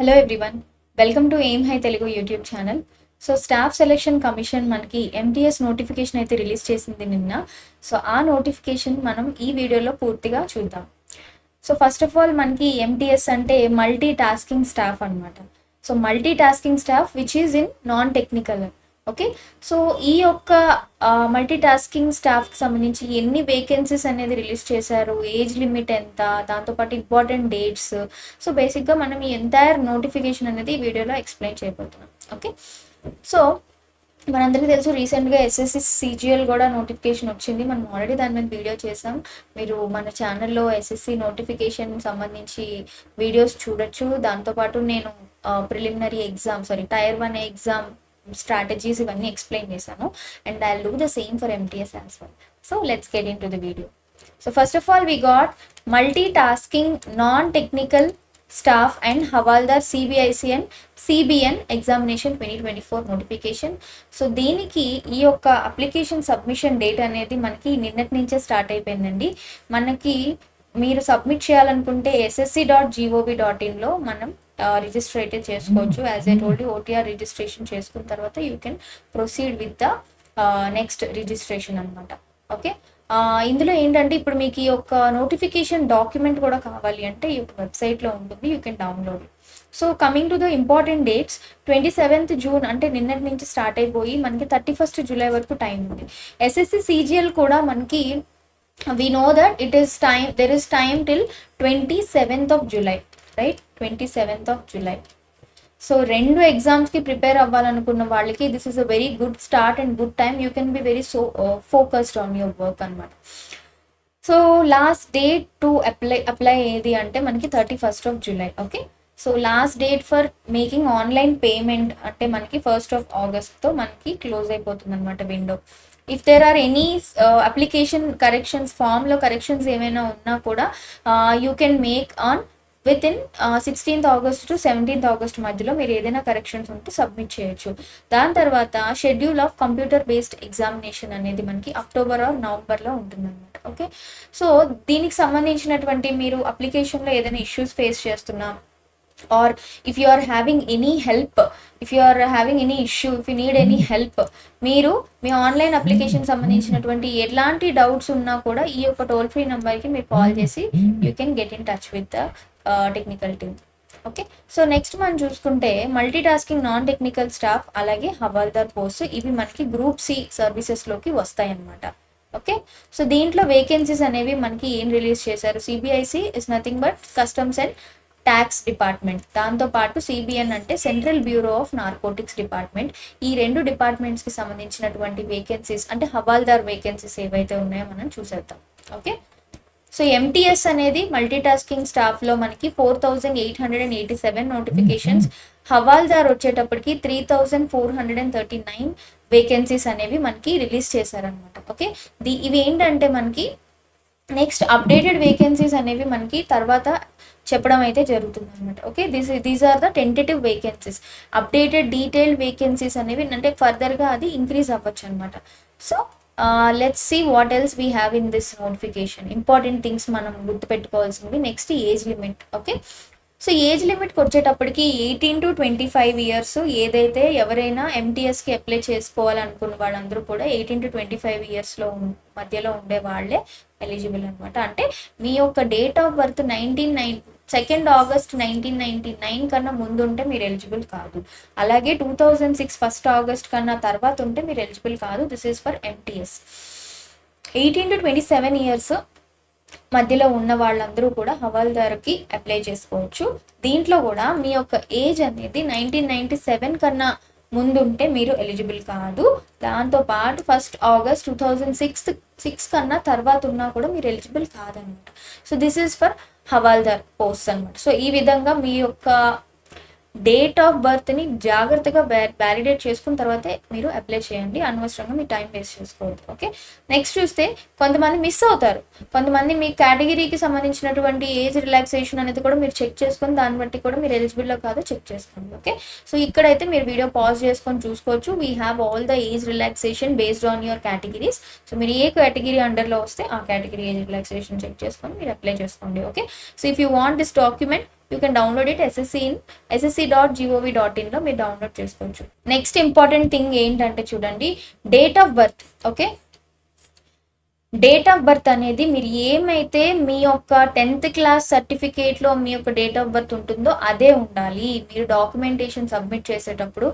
Hello everyone welcome to aim high Telugu YouTube channel so staff selection commission మనకి MTS notification అయితే release చేసింది నిన్న so ఆ notification మనం ఈ వీడియోలో పూర్తిగా చూద్దాం. సో ఫస్ట్ ఆఫ్ ఆల్ మనకి ఎంటీఎస్ అంటే మల్టీ టాస్కింగ్ స్టాఫ్ అనమాట so multi tasking staff which is in non technical okay? So ఈ యొక్క మల్టీ టాస్కింగ్ స్టాఫ్కి సంబంధించి ఎన్ని వేకెన్సీస్ అనేది రిలీజ్ చేశారు? ఏజ్ లిమిట్ ఎంత? దాంతోపాటు ఇంపార్టెంట్ డేట్స్ సో బేసిక్గా మనం ఈ ఎంటైర్ నోటిఫికేషన్ అనేది ఈ వీడియోలో ఎక్స్ప్లెయిన్ చేయబోతున్నాం. ఓకే? సో మనందరికీ తెలుసు రీసెంట్గా ఎస్ఎస్సి సిజిఎల్ కూడా నోటిఫికేషన్ వచ్చింది. మనం ఆల్రెడీ దాని మీద వీడియో చేసాం. మీరు మన ఛానల్లో ఎస్ఎస్సి నోటిఫికేషన్ సంబంధించి వీడియోస్ చూడొచ్చు. దాంతోపాటు నేను preliminary exam sorry tier one exam strategies ఇవన్నీ ఎక్స్ప్లెయిన్ చేశాను. And I do the same for MTS as well so let's get into the video so first of all we got multi tasking non technical staff and havildar CBIC and CBN examination twenty twenty four notification so దీనికి ఈ యొక్క application submission date అనేది మనకి నిన్నటి నుంచే start అయిపోయిందండి. మనకి మీరు సబ్మిట్ చేయాలనుకుంటే ఎస్ఎస్సి డాట్ జీఓవి డాట్ ఇన్లో మనం రిజిస్టర్ అయితే చేసుకోవచ్చు. As I told OTR registration చేసుకున్న తర్వాత you can proceed with the next registration అనమాట ఓకే ఇందులో ఏంటంటే ఇప్పుడు మీకు ఈ యొక్క నోటిఫికేషన్ డాక్యుమెంట్ కూడా కావాలి అంటే ఈ యొక్క వెబ్సైట్లో ఉంటుంది. You can download so coming to the important dates twenty seventh June అంటే నిన్నటి నుంచి స్టార్ట్ అయిపోయి మనకి థర్టీ ఫస్ట్ జూలై వరకు టైం ఉంది. ఎస్ఎస్సి సిజిఎల్ కూడా మనకి we know that it is time there is time till twenty seventh of July right twenty seventh of July so రెండు ఎగ్జామ్స్కి ప్రిపేర్ అవ్వాలనుకున్న వాళ్ళకి this is a very good start and good time you can be very so focused on your work అనమాట so last date to apply apply ఏది అంటే మనకి thirty first of July okay so last date for making online payment అంటే మనకి first of ఆగస్ట్తో మనకి close అయిపోతుంది అనమాట window if there are any application corrections ఫామ్లో కరెక్షన్స్ ఏమైనా ఉన్నా కూడా you can make on with in sixteenth August to seventeenth August మధ్యలో మీరు ఏదైనా కరెక్షన్స్ ఉంటే సబ్మిట్ చేయొచ్చు. దాని తర్వాత schedule of computer based examination అనేది మనకి అక్టోబర్ ఆర్ నవంబర్లో ఉంటుందన్నమాట. ఓకే సో దీనికి సంబంధించినటువంటి మీరు అప్లికేషన్లో ఏదైనా ఇష్యూస్ ఫేస్ చేస్తున్నా or if you are having any help if you are having any issue if you need any help మీరు మీ ఆన్లైన్ అప్లికేషన్ సంబంధించినటువంటి ఎలాంటి డౌట్స్ ఉన్నా కూడా ఈ యొక్క టోల్ ఫ్రీ నెంబర్కి మీరు కాల్ చేసి you can get in touch with the technical team okay so next మనం చూసుకుంటే multi tasking non technical staff అలాగే హవాల్దార్ పోస్ట్ ఇవి మనకి గ్రూప్ సి సర్వీసెస్లోకి వస్తాయి అన్నమాట ఓకే సో దీంట్లో వేకెన్సీస్ అనేవి మనకి ఏం రిలీజ్ చేశారు? CBIC is nothing but customs and tax department. దాంతోపాటు సిబిఎన్ అంటే central bureau of narcotics department. ఈ రెండు డిపార్ట్మెంట్స్కి సంబంధించినటువంటి వేకెన్సీస్ అంటే హవాల్దార్ వేకెన్సీస్ ఏవైతే ఉన్నాయో మనం చూసేద్దాం. ఓకే? సో ఎంటీఎస్ అనేది మల్టీ టాస్కింగ్ స్టాఫ్లో మనకి four thousand eight hundred and eighty seven notifications Havaldar వచ్చేటప్పటికి three thousand four hundred and thirty nine vacancies అనేవి మనకి రిలీజ్ చేశారనమాట ఓకే? ది ఇవి ఏంటంటే మనకి నెక్స్ట్ అప్డేటెడ్ వేకెన్సీస్ అనేవి మనకి తర్వాత చెప్పడం అయితే జరుగుతుంది అనమాట okay this these are the tentative vacancies updated detail vacancies అనేవి అంటే ఫర్దర్గా అది ఇంక్రీజ్ అవ్వచ్చు అనమాట so let's see what else we have in this notification important things మనం గుర్తుపెట్టుకోవాల్సినవి next age limit okay so age లిమిట్కి వచ్చేటప్పటికి eighteen to twenty five years ఏదైతే ఎవరైనా ఎంటీఎస్కి అప్లై చేసుకోవాలనుకున్న వాళ్ళందరూ కూడా ఎయిటీన్ టు ట్వంటీ ఫైవ్ ఇయర్స్లో మధ్యలో ఉండే వాళ్ళే ఎలిజిబుల్ అనమాట అంటే మీ యొక్క date of birth nineteen nine second August nineteen ninety nine కన్నా ముందు ఉంటే మీరు ఎలిజిబుల్ కాదు. అలాగే two thousand six first August కన్నా తర్వాత ఉంటే మీరు ఎలిజిబుల్ కాదు. This is for MTS eighteen to twenty seven years మధ్యలో ఉన్న వాళ్ళందరూ కూడా హవాల్దార్కి అప్లై చేసుకోవచ్చు. దీంట్లో కూడా మీ యొక్క ఏజ్ అనేది నైన్టీన్ నైన్టీ సెవెన్ కన్నా ముందుంటే మీరు ఎలిజిబుల్ కాదు. దాంతో పాటు first August two thousand six six కన్నా తర్వాత ఉన్నా కూడా మీరు ఎలిజిబుల్ కాదనమాట. So this is for Havaldar post అనమాట సో ఈ విధంగా మీ యొక్క డేట్ ఆఫ్ బర్త్ని జాగ్రత్తగా వ్యాలిడేట్ చేసుకున్న తర్వాతే మీరు అప్లై చేయండి. అనవసరంగా మీ టైం వేస్ట్ చేసుకోవద్దు. ఓకే నెక్స్ట్ చూస్తే కొంతమంది మిస్ అవుతారు. కొంతమంది మీ కేటగిరీకి సంబంధించినటువంటి ఏజ్ రిలాక్సేషన్ అనేది కూడా మీరు చెక్ చేసుకొని దాన్ని బట్టి కూడా మీరు ఎలిజిబుల్లో కాదో చెక్ చేసుకోండి. ఓకే సో ఇక్కడైతే మీరు వీడియో పాజ్ చేసుకొని చూసుకోవచ్చు. We have all the age relaxation based on your categories so మీరు ఏ కేటగిరీ అండర్లో వస్తే ఆ కేటగిరీ ఏజ్ రిలాక్సేషన్ చెక్ చేసుకొని మీరు అప్లై చేసుకోండి. Okay so if you want this document you can download it SSC in SSC dot GOV dot ఇన్లో మీరు download చేసుకోవచ్చు. Next important thing ఏంటంటే చూడండి date of birth okay date of birth అనేది మీరు ఏమైతే మీ యొక్క టెన్త్ క్లాస్ సర్టిఫికేట్లో మీ యొక్క డేట్ ఆఫ్ బర్త్ ఉంటుందో అదే ఉండాలి. మీరు డాక్యుమెంటేషన్ సబ్మిట్ చేసేటప్పుడు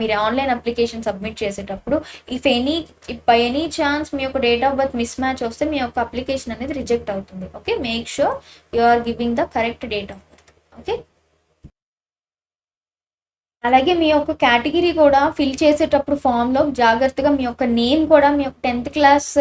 మీరు ఆన్లైన్ అప్లికేషన్ సబ్మిట్ చేసేటప్పుడు if any if any chance మీ యొక్క date of birth mismatch వస్తే మీ యొక్క అప్లికేషన్ అనేది రిజెక్ట్ అవుతుంది okay make sure you are giving the correct date of birth okay? అలాగే మీ యొక్క కేటగిరీ కూడా ఫిల్ చేసేటప్పుడు ఫామ్లో జాగ్రత్తగా మీ యొక్క నేమ్ కూడా మీ యొక్క టెన్త్ క్లాస్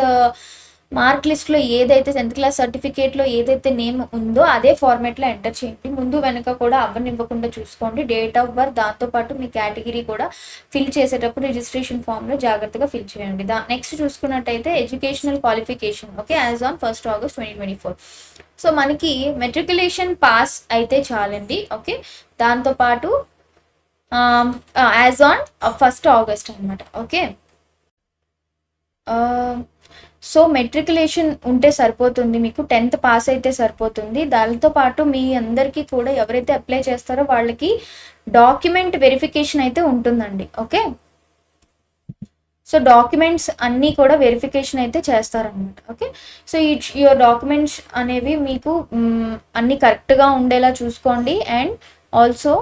మార్క్ లిస్ట్లో ఏదైతే టెన్త్ క్లాస్ సర్టిఫికేట్లో ఏదైతే నేమ్ ఉందో అదే ఫార్మాట్లో ఎంటర్ చేయండి. ముందు వెనక కూడా అవ్వనివ్వకుండా చూసుకోండి. డేట్ ఆఫ్ బర్త్ దాంతోపాటు మీ కేటగిరీ కూడా ఫిల్ చేసేటప్పుడు రిజిస్ట్రేషన్ ఫామ్లో జాగ్రత్తగా ఫిల్ చేయండి. దా నెక్స్ట్ చూసుకున్నట్టయితే educational qualification okay as on first August twenty twenty four so మనకి మెట్రికులేషన్ పాస్ అయితే చాలండి ఓకే దాంతోపాటు యాజ్ ఆన్ ఫస్ట్ ఆగస్ట్ అనమాట ఓకే సో మెట్రికులేషన్ ఉంటే సరిపోతుంది మీకు టెన్త్ పాస్ అయితే సరిపోతుంది. దానితో పాటు మీ అందరికీ కూడా ఎవరైతే అప్లై చేస్తారో వాళ్ళకి డాక్యుమెంట్ వెరిఫికేషన్ అయితే ఉంటుందండి ఓకే? సో డాక్యుమెంట్స్ అన్నీ కూడా వెరిఫికేషన్ అయితే చేస్తారనమాట ఓకే? సో ఈ యువర్ డాక్యుమెంట్స్ అనేవి మీకు అన్నీ కరెక్ట్గా ఉండేలా చూసుకోండి. And also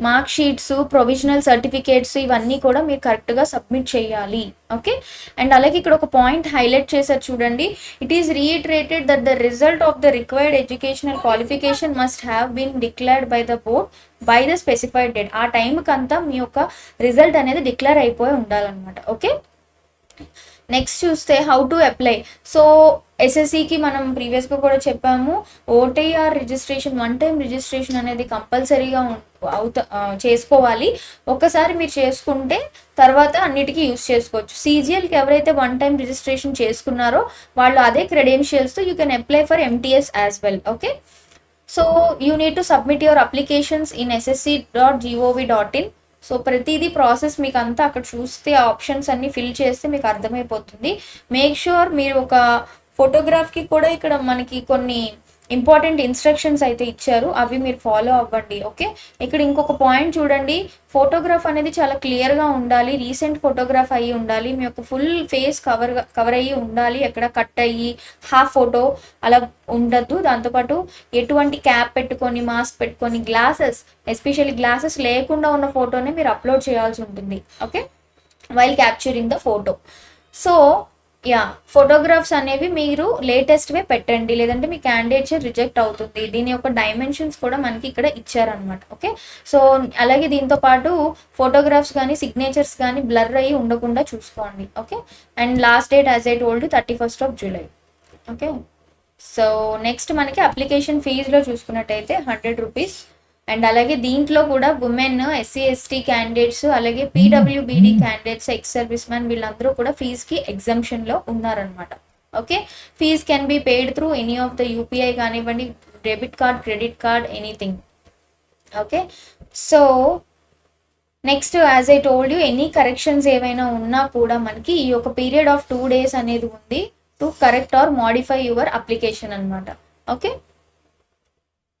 mark sheets provisional certificates ఇవన్నీ కూడా మీరు కరెక్ట్గా సబ్మిట్ చేయాలి. ఓకే? అండ్ అలాగే ఇక్కడ ఒక పాయింట్ హైలైట్ చేశారు చూడండి. It is reiterated that the result of the required educational qualification must have been declared by the board by the specified date ఆ టైంకి అంతా మీ యొక్క రిజల్ట్ అనేది డిక్లేర్ అయిపోయి ఉండాలన్నమాట. ఓకే? నెక్స్ట్ చూస్తే హౌ టు అప్లై సో ఎస్ఎస్సికి మనం ప్రీవియస్గా కూడా చెప్పాము. OTR registration one time registration అనేది కంపల్సరీగా అవుత చేసుకోవాలి. ఒకసారి మీరు చేసుకుంటే తర్వాత అన్నిటికీ యూస్ చేసుకోవచ్చు. సీజీఎల్కి ఎవరైతే వన్ టైం రిజిస్ట్రేషన్ చేసుకున్నారో వాళ్ళు అదే క్రెడెన్షియల్స్తో you can apply for MTS as well okay so you need to submit your applications in SSC dot GOV dot in so ప్రతిదీ ప్రాసెస్ మీకు అంతా అక్కడ చూస్తే ఆప్షన్స్ అన్ని ఫిల్ చేస్తే మీకు అర్థమైపోతుంది. మేక్ షూర్ మీరు ఒక ఫోటోగ్రాఫ్కి కూడా ఇక్కడ మనకి కొన్ని ఇంపార్టెంట్ ఇన్స్ట్రక్షన్స్ అయితే ఇచ్చారు. అవి మీరు ఫాలో అవ్వండి ఓకే ఇక్కడ ఇంకొక పాయింట్ చూడండి. ఫోటోగ్రాఫ్ అనేది చాలా క్లియర్గా ఉండాలి. రీసెంట్ ఫోటోగ్రాఫ్ అయ్యి ఉండాలి. మీ యొక్క ఫుల్ ఫేస్ కవర్ కవర్ అయ్యి ఉండాలి. ఎక్కడ కట్ అయ్యి హాఫ్ ఫోటో అలా ఉండద్దు. దాంతోపాటు ఎటువంటి క్యాప్ పెట్టుకొని మాస్క్ పెట్టుకొని గ్లాసెస్ ఎస్పెషల్లీ గ్లాసెస్ లేకుండా ఉన్న ఫోటోని మీరు అప్లోడ్ చేయాల్సి ఉంటుంది okay while capturing the photo so yeah photographs అనేవి మీరు లేటెస్ట్వే పెట్టండి. లేదంటే మీ క్యాండిడేట్స్ రిజెక్ట్ అవుతుంది. దీని యొక్క డైమెన్షన్స్ కూడా మనకి ఇక్కడ ఇచ్చారనమాట ఓకే సో అలాగే దీంతో పాటు ఫోటోగ్రాఫ్స్ కానీ సిగ్నేచర్స్ కానీ బ్లర్ అయ్యి ఉండకుండా చూసుకోండి. Okay and last date as I told thirty first of July okay so next మనకి అప్లికేషన్ ఫీజులో చూసుకున్నట్టయితే హండ్రెడ్ రూపీస్ అండ్ అలాగే దీంట్లో కూడా ఉమెన్ ఎస్సీ ఎస్టీ క్యాండిడేట్స్ అలాగే పీడబ్ల్యూబీడీ క్యాండిడేట్స్ ఎక్స్ సర్వీస్ మ్యాన్ వీళ్ళందరూ కూడా ఫీజ్కి ఎగ్జామ్షన్లో ఉన్నారనమాట okay fees can be paid through any of the UPI కానివ్వండి debit card credit card anything okay so next as I told you any corrections ఏవైనా ఉన్నా కూడా మనకి ఈ యొక్క పీరియడ్ ఆఫ్ టూ డేస్ అనేది ఉంది to correct or modify your application అనమాట okay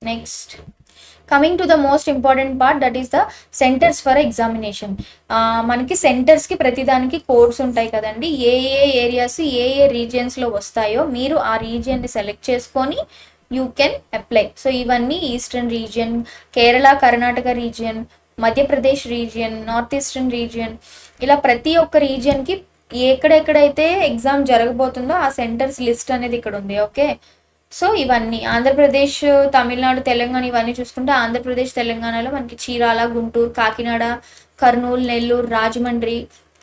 next coming to the most important part that is the centres for examination మనకి సెంటర్స్కి ప్రతిదానికి కోడ్స్ ఉంటాయి కదండి. ఏ ఏ ఏరియాస్ ఏ ఏ రీజియన్స్లో వస్తాయో మీరు ఆ రీజియన్ని సెలెక్ట్ చేసుకొని యూ కెన్ అప్లై సో ఇవన్నీ eastern region Kerala Karnataka region Madhya Pradesh region north eastern region ఇలా ప్రతి ఒక్క రీజియన్కి ఎక్కడెక్కడైతే ఎగ్జామ్ జరగబోతుందో ఆ సెంటర్స్ లిస్ట్ అనేది ఇక్కడ ఉంది. ఓకే సో ఇవన్నీ ఆంధ్రప్రదేశ్ తమిళనాడు తెలంగాణ ఇవన్నీ చూసుకుంటే ఆంధ్రప్రదేశ్ తెలంగాణలో మనకి చీరాల గుంటూరు కాకినాడ కర్నూలు నెల్లూరు రాజమండ్రి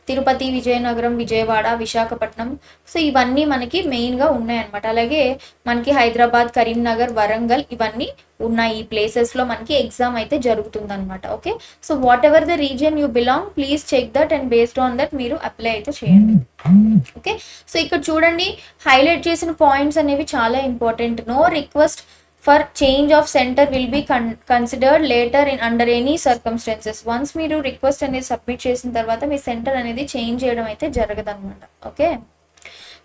తిరుపతి విజయనగరం విజయవాడ విశాఖపట్నం. సో ఇవన్నీ మనకి మెయిన్గా ఉన్నాయన్నమాట. అలాగే మనకి హైదరాబాద్ కరీంనగర్ వరంగల్ ఇవన్నీ ఉన్నాయి. ఈ ప్లేసెస్లో మనకి ఎగ్జామ్ అయితే జరుగుతుందన్నమాట. Okay? So whatever the region you belong please check that and based on that మీరు అప్లై అయితే చేయండి. ఓకే? సో ఇక్కడ చూడండి హైలైట్ చేసిన పాయింట్స్ అనేవి చాలా important no request for change of centre will be con considered later in under any circumstances once మీరు request అనేది సబ్మిట్ చేసిన తర్వాత మీ సెంటర్ అనేది చేంజ్ చేయడం అయితే జరగదన్నమాట. Okay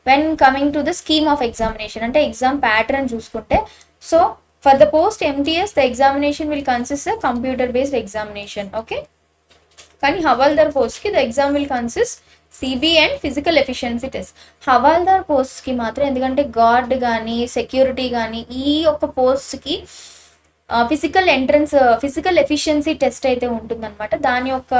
when coming to the scheme of examination అంటే ఎగ్జామ్ ప్యాటర్న్ చూసుకుంటే so for the post MTS the examination will consist computer based examination okay కానీ హవాల్దార్ పోస్ట్కి the exam will consist CB and physical efficiency test Havaldar పోస్ట్కి మాత్రం ఎందుకంటే gourd కానీ security కానీ ఈ యొక్క పోస్ట్కి physical entrance physical efficiency test అయితే ఉంటుందన్నమాట. దాని యొక్క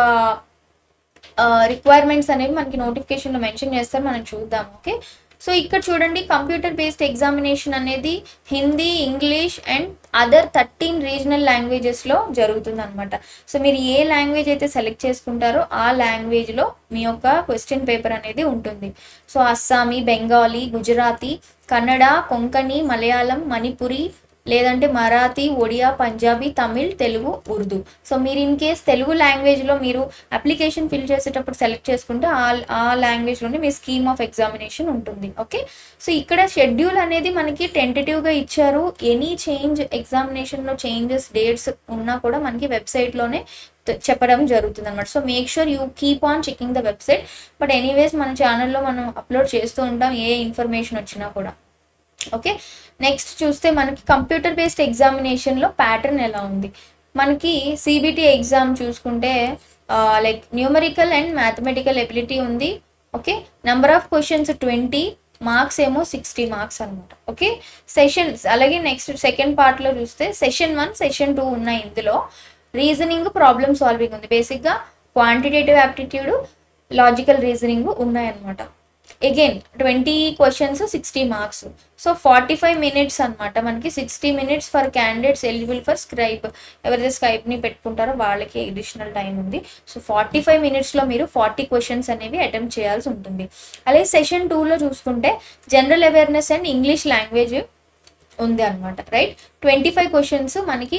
రిక్వైర్మెంట్స్ అనేవి మనకి నోటిఫికేషన్లో మెన్షన్ చేస్తారు. మనం చూద్దాం ఓకే సో ఇక్కడ చూడండి కంప్యూటర్ బేస్డ్ ఎగ్జామినేషన్ అనేది Hindi English and other thirteen regional లాంగ్వేజెస్లో జరుగుతుంది అనమాట సో మీరు ఏ లాంగ్వేజ్ అయితే సెలెక్ట్ చేసుకుంటారో ఆ లాంగ్వేజ్లో మీ యొక్క క్వశ్చన్ పేపర్ అనేది ఉంటుంది. సో అస్సామీ బెంగాలీ గుజరాతీ కన్నడ కొంకణి మలయాళం మణిపురి లేదంటే మరాఠీ ఒడియా పంజాబీ తమిళ్ తెలుగు ఉర్దూ. సో మీరు ఇన్ కేస్ తెలుగు లాంగ్వేజ్లో మీరు అప్లికేషన్ ఫిల్ చేసేటప్పుడు సెలెక్ట్ చేసుకుంటే ఆ ఆ లాంగ్వేజ్లోనే మీ స్కీమ్ ఆఫ్ ఎగ్జామినేషన్ ఉంటుంది. ఓకే? సో ఇక్కడ షెడ్యూల్ అనేది మనకి టెంటేటివ్గా ఇచ్చారు. ఎనీ చేంజ్ ఎగ్జామినేషన్లో చేంజెస్ డేట్స్ ఉన్నా కూడా మనకి వెబ్సైట్లోనే చెప్పడం జరుగుతుంది అనమాట so make sure you keep on checking the website but anyways మన ఛానల్లో మనం అప్లోడ్ చేస్తూ ఉంటాం ఏ ఇన్ఫర్మేషన్ వచ్చినా కూడా. ఓకే? నెక్స్ట్ చూస్తే మనకి కంప్యూటర్ బేస్డ్ ఎగ్జామినేషన్లో ప్యాటర్న్ ఎలా ఉంది? మనకి సిబిటి ఎగ్జామ్ చూసుకుంటే like numerical and mathematical ability ఉంది. Okay number of questions twenty marks ఏమో సిక్స్టీ మార్క్స్ అనమాట ఓకే సెషన్స్ అలాగే నెక్స్ట్ సెకండ్ పార్ట్లో చూస్తే సెషన్ వన్ సెషన్ టూ ఉన్నాయి ఇందులో. రీజనింగ్ ప్రాబ్లమ్ సాల్వింగ్ ఉంది. బేసిక్గా క్వాంటిటేటివ్ యాప్టిట్యూడ్ లాజికల్ రీజనింగ్ ఉన్నాయన్నమాట again twenty questions sixty marks so forty five minutes అనమాట మనకి. Sixty minutes for candidates eligible for scribe ఎవరైతే స్క్రైబ్ని పెట్టుకుంటారో వాళ్ళకి అడిషనల్ టైం ఉంది. సో ఫార్టీ ఫైవ్ మినిట్స్లో మీరు ఫార్టీ క్వశ్చన్స్ అనేవి అటెంప్ట్ చేయాల్సి ఉంటుంది. అలాగే సెషన్ టూలో చూసుకుంటే general awareness and English language ఉంది అనమాట రైట్ ట్వంటీ ఫైవ్ క్వశ్చన్స్ మనకి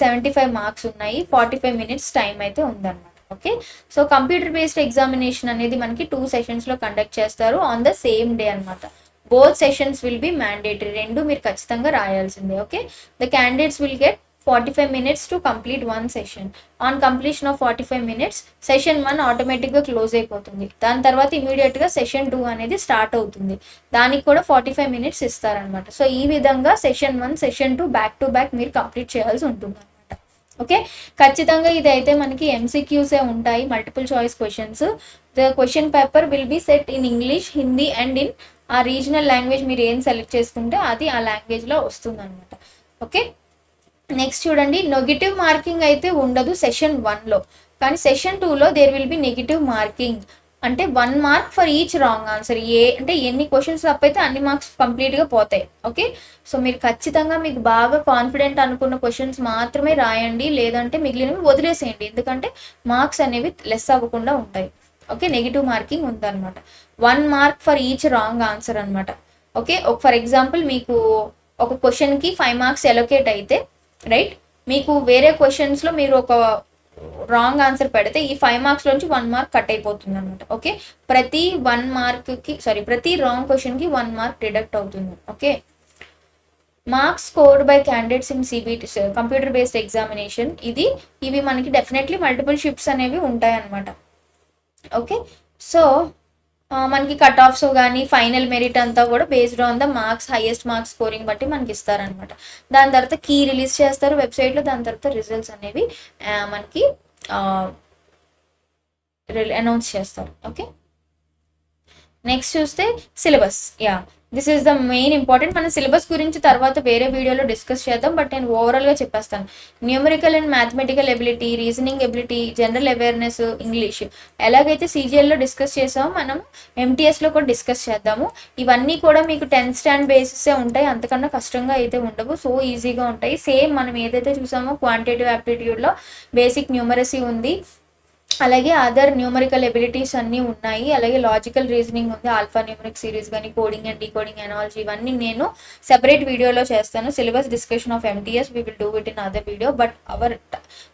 సెవెంటీ ఫైవ్ మార్క్స్ ఉన్నాయి. ఫార్టీ ఫైవ్ మినిట్స్ టైం అయితే ఉందన్నమాట okay? So computer based examination అనేది మనకి టూ సెషన్స్లో కండక్ట్ చేస్తారు. ఆన్ ద సేమ్ డే అనమాట both sessions will be mandatory రెండు మీరు ఖచ్చితంగా రాయాల్సిందే okay? The candidates will get forty five minutes to complete one session on completion of forty five minutes session one ఆటోమేటిక్గా close అయిపోతుంది. దాని తర్వాత ఇమీడియట్గా సెషన్ టూ అనేది స్టార్ట్ అవుతుంది. దానికి కూడా ఫార్టీ ఫైవ్ మినిట్స్ ఇస్తారనమాట సో ఈ విధంగా session one session two back to back మీరు కంప్లీట్ చేయాల్సి ఉంటుంది. ఓకే? ఖచ్చితంగా ఇది అయితే మనకి ఎంసీక్యూసే ఉంటాయి. Multiple choice questions the question paper will be set in English Hindi and in a regional language మీరు ఏం సెలెక్ట్ చేసుకుంటే అది ఆ లాంగ్వేజ్లో వస్తుంది అనమాట ఓకే? నెక్స్ట్ చూడండి. నెగిటివ్ మార్కింగ్ అయితే ఉండదు సెషన్ వన్లో కానీ సెషన్ టూలో there will be negative marking అంటే one mark for each wrong answer ఏ అంటే ఎన్ని క్వశ్చన్స్ తప్పైతే అన్ని మార్క్స్ కంప్లీట్గా పోతాయి. ఓకే సో మీరు ఖచ్చితంగా మీకు బాగా కాన్ఫిడెంట్ అనుకున్న క్వశ్చన్స్ మాత్రమే రాయండి. లేదంటే మిగిలినవి వదిలేసేయండి. ఎందుకంటే మార్క్స్ అనేవి లెస్ అవ్వకుండా ఉంటాయి. ఓకే నెగిటివ్ మార్కింగ్ ఉందన్నమాట. One mark for each wrong answer అనమాట ఓకే ఫర్ ఎగ్జాంపుల్ మీకు ఒక క్వశ్చన్కి ఫైవ్ మార్క్స్ ఎలొకేట్ అయితే రైట్ మీకు వేరే క్వశ్చన్స్లో మీరు ఒక రాంగ్ ఆన్సర్ పెడితే ఈ ఫైవ్ మార్క్స్ నుంచి వన్ మార్క్ కట్ అయిపోతుంది అనమాట ఓకే? ప్రతి వన్ మార్క్కి సారీ ప్రతి రాంగ్ క్వశ్చన్కి వన్ మార్క్ డిడక్ట్ అవుతుంది okay? Marks scored by candidates in CBT computer based examination. ఇది ఇవి మనకి డెఫినెట్లీ మల్టిపుల్ షిఫ్ట్స్ అనేవి ఉంటాయన్నమాట ఓకే? సో మనకి కట్ ఆఫ్స్ కానీ ఫైనల్ మెరిట్ అంతా కూడా based on the marks highest marks scoring బట్టి మనకి ఇస్తారనమాట దాని తర్వాత కీ రిలీజ్ చేస్తారు వెబ్సైట్లో దాని తర్వాత రిజల్ట్స్ అనేవి మనకి అనౌన్స్ చేస్తారు. ఓకే నెక్స్ట్ చూస్తే syllabus yeah this is the main important మన సిలబస్ గురించి తర్వాత వేరే వీడియోలో డిస్కస్ చేద్దాం బట్ నేను ఓవరాల్గా చెప్పేస్తాను. Numerical and mathematical ability reasoning ability general awareness English ఎలాగైతే సీజీఎల్లో డిస్కస్ చేసామో మనం ఎంటీఎస్లో కూడా డిస్కస్ చేద్దాము. ఇవన్నీ కూడా మీకు టెన్త్ స్టాండ్ బేసిసే ఉంటాయి. అంతకన్నా కష్టంగా అయితే ఉండవు. సో ఈజీగా ఉంటాయి. సేమ్ మనం ఏదైతే చూసామో క్వాంటిటేటివ్ యాప్టిట్యూడ్లో బేసిక్ న్యూమరసీ ఉంది. అలాగే అదర్ న్యూమరికల్ ఎబిలిటీస్ అన్నీ ఉన్నాయి. అలాగే లాజికల్ రీజనింగ్ ఉంది ఆల్ఫా న్యూమరిక్ సిరీస్ కానీ కోడింగ్ అండ్ డీకోడింగ్ ఎనాలజీ ఇవన్నీ నేను సెపరేట్ వీడియోలో చేస్తాను. Syllabus discussion of MTS we will do it in other video but our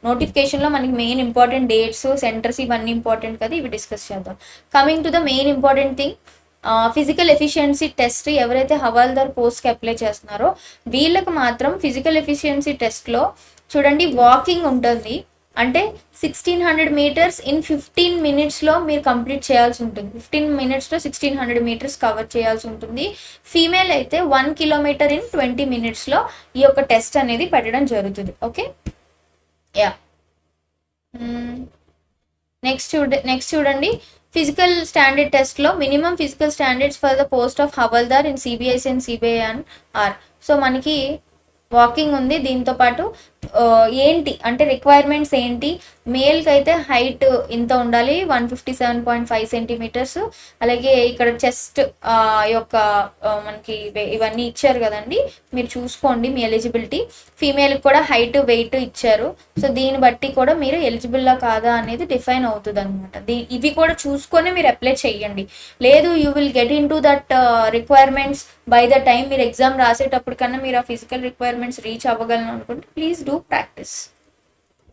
నోటిఫికేషన్లో మనకి మెయిన్ ఇంపార్టెంట్ డేట్స్ సెంటర్స్ ఇవన్నీ ఇంపార్టెంట్ కదా ఇవి డిస్కస్ చేద్దాం. Coming to the main important thing physical efficiency test ఎవరైతే హవాల్దార్ పోస్ట్కి అప్లై చేస్తున్నారో వీళ్ళకి మాత్రం ఫిజికల్ ఎఫిషియన్సీ టెస్ట్లో చూడండి వాకింగ్ ఉంటుంది. అంటే sixteen hundred metres in fifteen మినిట్స్లో మీరు కంప్లీట్ చేయాల్సి ఉంటుంది. ఫిఫ్టీన్ మినిట్స్లో సిక్స్టీన్ హండ్రెడ్ మీటర్స్ కవర్ చేయాల్సి ఉంటుంది. ఫీమేల్ అయితే వన్ కిలోమీటర్ ఇన్ ట్వంటీ మినిట్స్లో ఈ యొక్క టెస్ట్ అనేది పెట్టడం జరుగుతుంది. ఓకే యా నెక్స్ట్ చూడ నెక్స్ట్ చూడండి. ఫిజికల్ స్టాండర్డ్ టెస్ట్లో minimum physical standards for the post of Havaldar in CBS and CBI and are so మనకి వాకింగ్ ఉంది. దీంతో పాటు ఏంటి? అంటే రిక్వైర్మెంట్స్ ఏంటి? మేల్కి అయితే హైట్ ఇంత ఉండాలి. One fifty seven point five centimetres అలాగే ఇక్కడ చెస్ట్ యొక్క మనకి ఇవన్నీ ఇచ్చారు కదండి. మీరు చూసుకోండి మీ ఎలిజిబిలిటీ ఫీమేల్కి కూడా హైట్ వెయిట్ ఇచ్చారు. సో దీన్ని బట్టి కూడా మీరు ఎలిజిబుల్లా కాదా అనేది డిఫైన్ అవుతుంది అనమాట దీ ఇవి కూడా చూసుకొని మీరు అప్లై చేయండి. లేదు you will get in to that requirements by the time మీరు ఎగ్జామ్ రాసేటప్పుడు కన్నా మీరు ఆ ఫిజికల్ రిక్వైర్మెంట్స్ రీచ్ అవ్వగలను అనుకుంటే ప్లీజ్ డూ ప్రాక్టీస్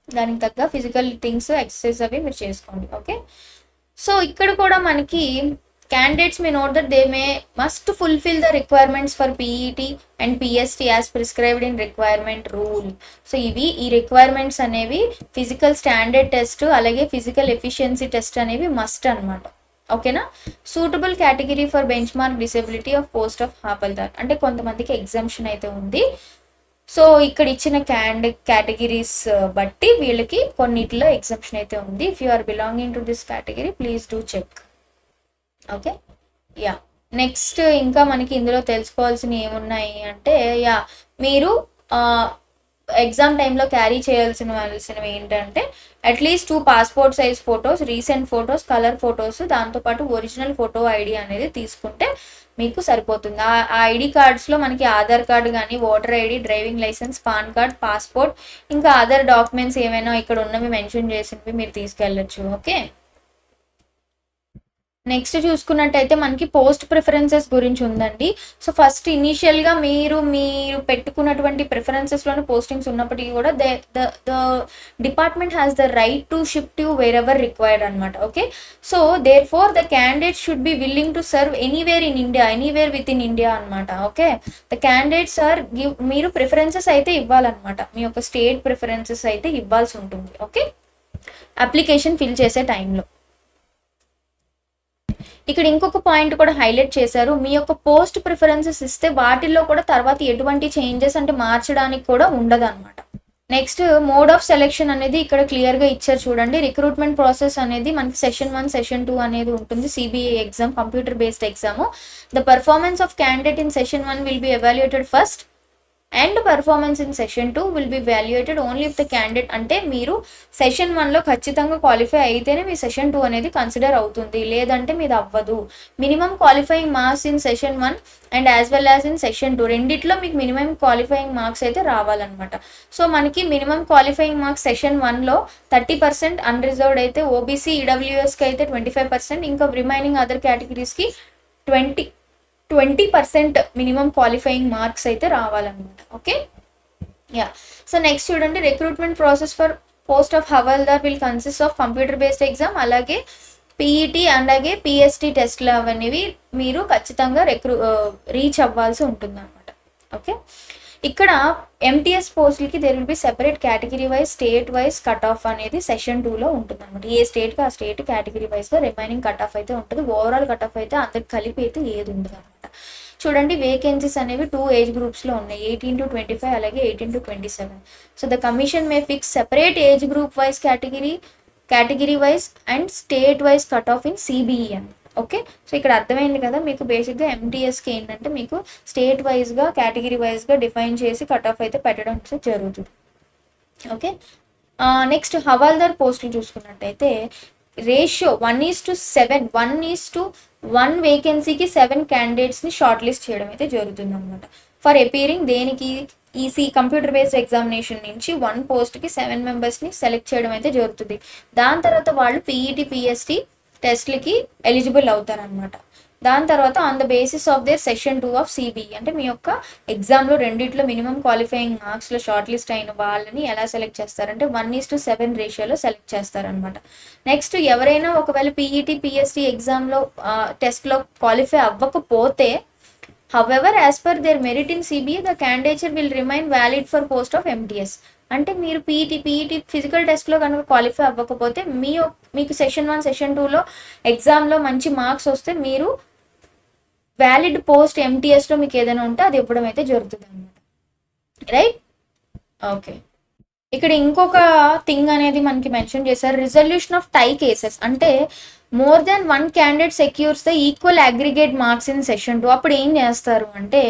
దానికి తగ్గ ఫిజికల్ థింగ్స్ ఎక్సర్సైజ్ అవి మీరు చేసుకోండి ఓకే సో ఇక్కడ కూడా మనకి candidates may note that they may must fulfil the requirements for PET and PST as prescribed in requirement rule so ఇవి ఈ రిక్వైర్మెంట్స్ అనేవి ఫిజికల్ స్టాండర్డ్ టెస్ట్ అలాగే ఫిజికల్ ఎఫిషియన్సీ టెస్ట్ అనేవి మస్ట్ అన్నమాట. ఓకేనా suitable category for bench mark disability of post of Havaldar అంటే కొంతమందికి exemption అయితే ఉంది. సో ఇక్కడ ఇచ్చిన క్యాండ్ కేటగిరీస్ బట్టి వీళ్ళకి కొన్నిటిలో ఎగ్జెప్షన్ అయితే ఉంది. If you are belonging to this category please do check okay yeah next ఇంకా మనకి ఇందులో తెలుసుకోవాల్సినవి ఏమున్నాయి అంటే యా మీరు ఎగ్జామ్ టైంలో క్యారీ చేయాల్సిన వాల్సినవి ఏంటంటే at least two passport size photos recent photos colour photos దాంతోపాటు ఒరిజినల్ ఫోటో ఐడి అనేది తీసుకుంటే మీకు సరిపోతుంది? ఆ ఐడి కార్డ్స్లో మనకి ఆధార్ కార్డు కానీ voter ID driving licence PAN card passport ఇంకా అదర్ డాక్యుమెంట్స్ ఏమైనా ఇక్కడ ఉన్నవి మెన్షన్ చేసినవి మీరు తీసుకెళ్ళచ్చు ఓకే? నెక్స్ట్ చూసుకున్నట్టయితే మనకి పోస్ట్ ప్రిఫరెన్సెస్ గురించి ఉందండి. సో ఫస్ట్ ఇనీషియల్గా మీరు మీరు పెట్టుకున్నటువంటి ప్రిఫరెన్సెస్లోని పోస్టింగ్స్ ఉన్నప్పటికీ కూడా the the the department has the right to shift you wherever required అనమాట okay? So there for the candidate should be willing to serve anywhere in India anywhere within India అనమాట okay? The candidates are give మీరు preferences అయితే ఇవ్వాలన్నమాట. మీ యొక్క state preferences అయితే ఇవ్వాల్సి ఉంటుంది. Okay? Application fill చేసే టైంలో ఇక్కడ ఇంకొక పాయింట్ కూడా హైలైట్ చేశారు. మీ యొక్క పోస్ట్ ప్రిఫరెన్సెస్ ఇస్తే వాటిల్లో కూడా తర్వాత ఎటువంటి చేంజెస్ అంటే మార్చడానికి కూడా ఉండదు అనమాట నెక్స్ట్ మోడ్ ఆఫ్ సెలెక్షన్ అనేది ఇక్కడ క్లియర్గా ఇచ్చారు చూడండి. రిక్రూట్మెంట్ ప్రాసెస్ అనేది మనకి సెషన్ వన్ సెషన్ టూ అనేది ఉంటుంది. CBI exam computer based exam. The performance of candidate in session one will be evaluated first. And performance in session two will be valuated only if the candidate అంటే మీరు session వన్లో ఖచ్చితంగా qualify అయితేనే మీ session two అనేది consider అవుతుంది. లేదంటే మీది అవ్వదు. Minimum qualifying marks in session one and as well as in session two రెండిట్లో మీకు మినిమం క్వాలిఫైయింగ్ మార్క్స్ అయితే రావాలన్నమాట. సో మనకి మినిమం క్వాలిఫైయింగ్ మార్క్స్ సెషన్ వన్లో థర్టీ పర్సెంట్ అన్రిజర్వ్డ్ అయితే ఓబీసీ ఈడబ్ల్యూఎస్కి అయితే ట్వంటీ ఫైవ్ పర్సెంట్ ఇంకా remaining other కేటగిరీస్కి twenty twenty percent minimum qualifying marks అయితే రావాలన్నమాట. ఓకే? యా సో నెక్స్ట్ చూడండి. Recruitment process for post of Havaldar will consist of computer based exam అలాగే PET అలాగే PST టెస్ట్లు అవన్నీ మీరు ఖచ్చితంగా రిక్రూ రీచ్ uh, అవ్వాల్సి ఉంటుంది అనమాట ఓకే? ఇక్కడ ఎంటీఎస్ పోస్టులకి there will be separate category wise state wise cut off అనేది సెషన్ టూలో ఉంటుంది అనమాట ఏ స్టేట్కి ఆ స్టేట్ కేటగిరీ వైజ్గా రిమైనింగ్ కట్ ఆఫ్ అయితే ఉంటుంది. ఓవరాల్ కట్ ఆఫ్ అయితే అందరికి కలిపి అయితే ఏది ఉండదు. అనమాట చూడండి వేకెన్సీస్ అనేవి టూ ఏజ్ గ్రూప్స్లో ఉన్నాయి. ఎయిటీన్ టు ట్వంటీ ఫైవ్ అలాగే eighteen to twenty seven so the commission may fix separate age group wise category category wise and state wise cut off in CBE అని ఓకే సో ఇక్కడ అర్థమైంది కదా మీకు బేసిక్గా ఎంటీఎస్కి ఏంటంటే మీకు స్టేట్ వైజ్గా కేటగిరీ వైజ్గా డిఫైన్ చేసి కట్ ఆఫ్ అయితే పెట్టడం జరుగుతుంది. ఓకే నెక్స్ట్ uh, హవాల్దార్ పోస్టులు చూసుకున్నట్టయితే ratio one is to seven one is to one వేకెన్సీకి seven క్యాండిడేట్స్ని షార్ట్ లిస్ట్ చేయడం అయితే జరుగుతుంది అనమాట ఫర్ అపీరింగ్ దేనికి ఈసీ కంప్యూటర్ బేస్డ్ ఎగ్జామినేషన్ నుంచి వన్ పోస్ట్కి సెవెన్ మెంబర్స్ని సెలెక్ట్ చేయడం అయితే జరుగుతుంది. దాని తర్వాత వాళ్ళు పీఈటీ పిఎస్టీ టెస్ట్లకి ఎలిజిబుల్ అవుతారనమాట దాని తర్వాత on the basis of their session two of CBE అంటే మీ యొక్క ఎగ్జామ్లో రెండిట్లో మినిమం క్వాలిఫైయింగ్ మార్క్స్లో షార్ట్ లిస్ట్ అయిన వాళ్ళని ఎలా సెలెక్ట్ చేస్తారంటే వన్ ఈస్ టు సెవెన్ రేషియోలో సెలెక్ట్ చేస్తారనమాట నెక్స్ట్ ఎవరైనా ఒకవేళ పీఈటీ పిఎస్టీ ఎగ్జామ్లో టెస్ట్లో క్వాలిఫై అవ్వకపోతే however as per their merit in CBI the candidature will remain valid for post of MTS అంటే మీరు పీఈటీ పీఈటీ ఫిజికల్ టెస్ట్లో కనుక క్వాలిఫై అవ్వకపోతే మీ మీకు సెషన్ వన్ సెషన్ టూలో ఎగ్జామ్లో మంచి మార్క్స్ వస్తే మీరు వ్యాలిడ్ పోస్ట్ ఎంటీఎస్లో మీకు ఏదైనా ఉంటే అది ఇవ్వడం అయితే జరుగుతుంది అనమాట రైట్ ఓకే ఇక్కడ ఇంకొక థింగ్ అనేది మనకి మెన్షన్ చేశారు. రిజల్యూషన్ ఆఫ్ టై కేసెస్ అంటే more than one candidate secures the equal aggregate marks in session two అప్పుడు ఏం చేస్తారు అంటే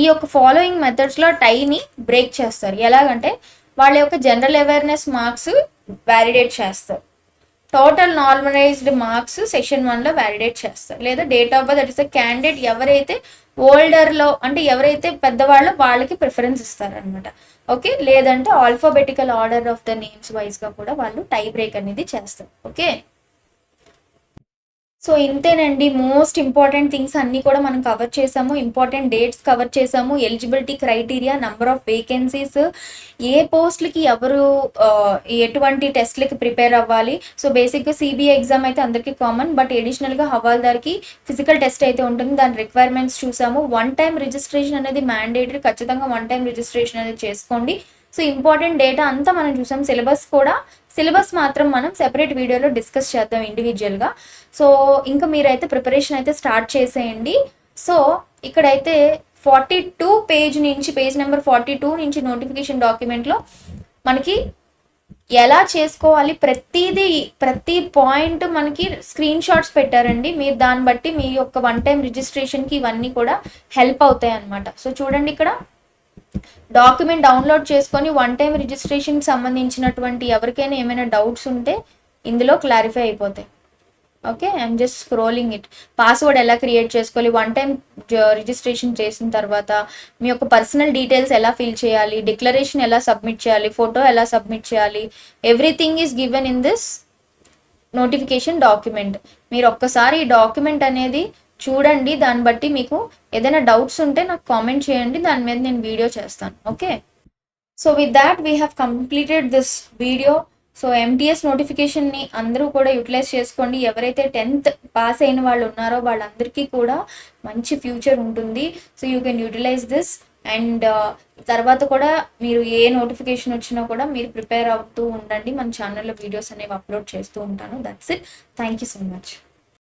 ఈ యొక్క ఫాలోయింగ్ మెథడ్స్లో టైని బ్రేక్ చేస్తారు. ఎలాగంటే వాళ్ళ యొక్క జనరల్ అవేర్నెస్ మార్క్స్ వ్యాలిడేట్ చేస్తారు. టోటల్ నార్మలైజ్డ్ మార్క్స్ సెషన్ వన్లో వ్యాలిడేట్ చేస్తారు. లేదా date of birth that is the candidate ఎవరైతే ఓల్డర్లో అంటే ఎవరైతే పెద్దవాళ్ళో వాళ్ళకి ప్రిఫరెన్స్ ఇస్తారనమాట ఓకే లేదంటే alphabetical order of the names వైజ్గా కూడా వాళ్ళు టై బ్రేక్ అనేది చేస్తారు. ఓకే సో ఇంతేనండి. మోస్ట్ ఇంపార్టెంట్ థింగ్స్ అన్నీ కూడా మనం కవర్ చేసాము. ఇంపార్టెంట్ డేట్స్ కవర్ చేసాము. Eligibility criteria number of vacancies. ఏ పోస్ట్లకి ఎవరు ఎటువంటి టెస్ట్లకి ప్రిపేర్ అవ్వాలి? సో బేసిక్గా సిబిఐ ఎగ్జామ్ అయితే అందరికీ కామన్. బట్ ఎడిషనల్గా హవాల్దార్కి ఫిజికల్ టెస్ట్ అయితే ఉంటుంది. దాని రిక్వైర్మెంట్స్ చూసాము. వన్ టైం రిజిస్ట్రేషన్ అనేది మ్యాండేటరీ ఖచ్చితంగా వన్ టైం రిజిస్ట్రేషన్ అనేది చేసుకోండి. సో ఇంపార్టెంట్ డేటా అంతా మనం చూసాం. సిలబస్ కూడా సిలబస్ మాత్రం మనం సెపరేట్ వీడియోలో డిస్కస్ చేద్దాం ఇండివిజువల్గా సో ఇంకా మీరైతే ప్రిపరేషన్ అయితే స్టార్ట్ చేసేయండి. సో ఇక్కడైతే ఫార్టీ టూ పేజ్ నుంచి పేజ్ నెంబర్ ఫార్టీ టూ నుంచి నోటిఫికేషన్ డాక్యుమెంట్లో మనకి ఎలా చేసుకోవాలి ప్రతిదీ ప్రతి పాయింట్ మనకి స్క్రీన్ షాట్స్ పెట్టారండి. మీరు దాన్ని బట్టి మీ యొక్క వన్ టైం రిజిస్ట్రేషన్కి ఇవన్నీ కూడా హెల్ప్ అవుతాయి అన్నమాట సో చూడండి ఇక్కడ. డాక్యుమెంట్ డౌన్లోడ్ చేసుకొని వన్ టైం రిజిస్ట్రేషన్కి సంబంధించినటువంటి ఎవరికైనా ఏమైనా డౌట్స్ ఉంటే ఇందులో క్లారిఫై అయిపోతాయి. Okay? I'm just scrolling it password ఎలా క్రియేట్ చేసుకోవాలి? వన్ టైం రిజిస్ట్రేషన్ చేసిన తర్వాత మీ యొక్క పర్సనల్ డీటెయిల్స్ ఎలా ఫిల్ చేయాలి? డిక్లరేషన్ ఎలా సబ్మిట్ చేయాలి? ఫోటో ఎలా సబ్మిట్ చేయాలి? Everything is given in this notification document మీరు ఒక్కసారి ఈ డాక్యుమెంట్ అనేది చూడండి దాన్ని బట్టి మీకు ఏదైనా డౌట్స్ ఉంటే నాకు కామెంట్ చేయండి దాని మీద నేను వీడియో చేస్తాను okay? So with that we have completed this video so MTS నోటిఫికేషన్ని అందరూ కూడా యూటిలైజ్ చేసుకోండి. ఎవరైతే టెన్త్ పాస్ అయిన వాళ్ళు ఉన్నారో వాళ్ళందరికీ కూడా మంచి ఫ్యూచర్ ఉంటుంది. So you can utilise this and తర్వాత కూడా మీరు ఏ నోటిఫికేషన్ వచ్చినా కూడా మీరు ప్రిపేర్ అవుతూ ఉండండి. మన ఛానల్లో వీడియోస్ అనేవి అప్లోడ్ చేస్తూ ఉంటాను. That's it thank you so much